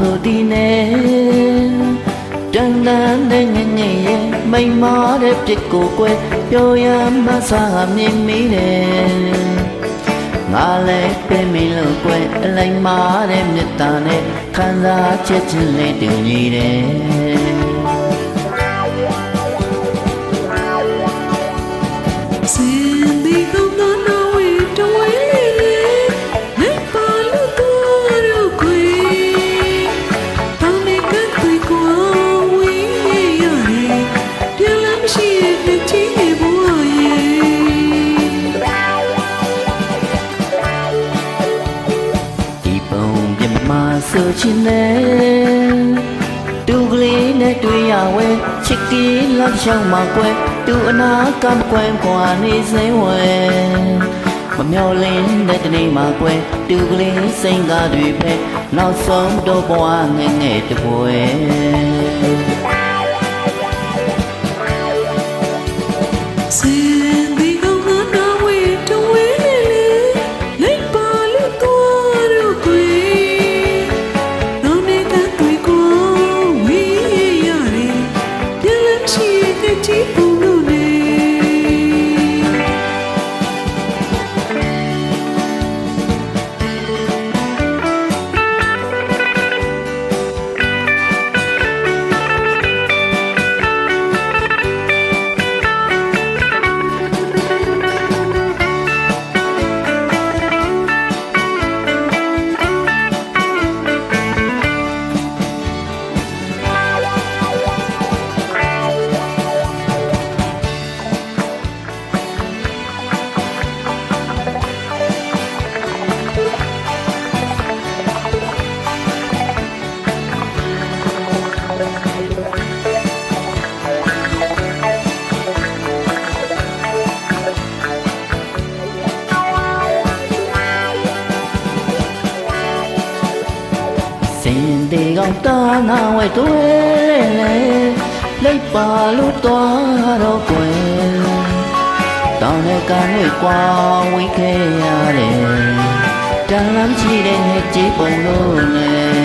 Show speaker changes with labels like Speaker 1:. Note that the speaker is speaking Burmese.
Speaker 1: ဟိုဒီနဲ့တန်တန်တဲ့ငငယ်ရဲ့မိန်မာတဲ့ပြစ်ကိုကွယ်ပြောရမစားမြင်မိတယ်ငါလည်းပြင်းမလို့ကွယ်အလိုက်မာတဲ့မြတ်တာနဲ့ခံစားချက်ချင်းလေးတူညီတယ်
Speaker 2: မ
Speaker 1: ဆိုချင်တယ်တူကလေးနဲ့တွေ့ရဝဲချစ်ကလေးလောက်ရှောင်းမှာကွယ်တူအနာကမကွယ်ကွာနေစိမ့်ဝဲမမျော်လင်းတဲ့တနေ့မှာကွယ်တူကလေးစိန်ကားတွေပဲနောက်ဆုံးတော့ဘဝငယ်ငယ်တပွဲ ကောင်တာနာဝဲတွေ့လေလိုက်ပါလို့တော့တော့ကွယ်တောင်းတဲ့ကံတွေကွာဝိခဲ့ရတယ်တန်လမ်းချီတဲ့ငယ်ကြီးပုံလို့နဲ့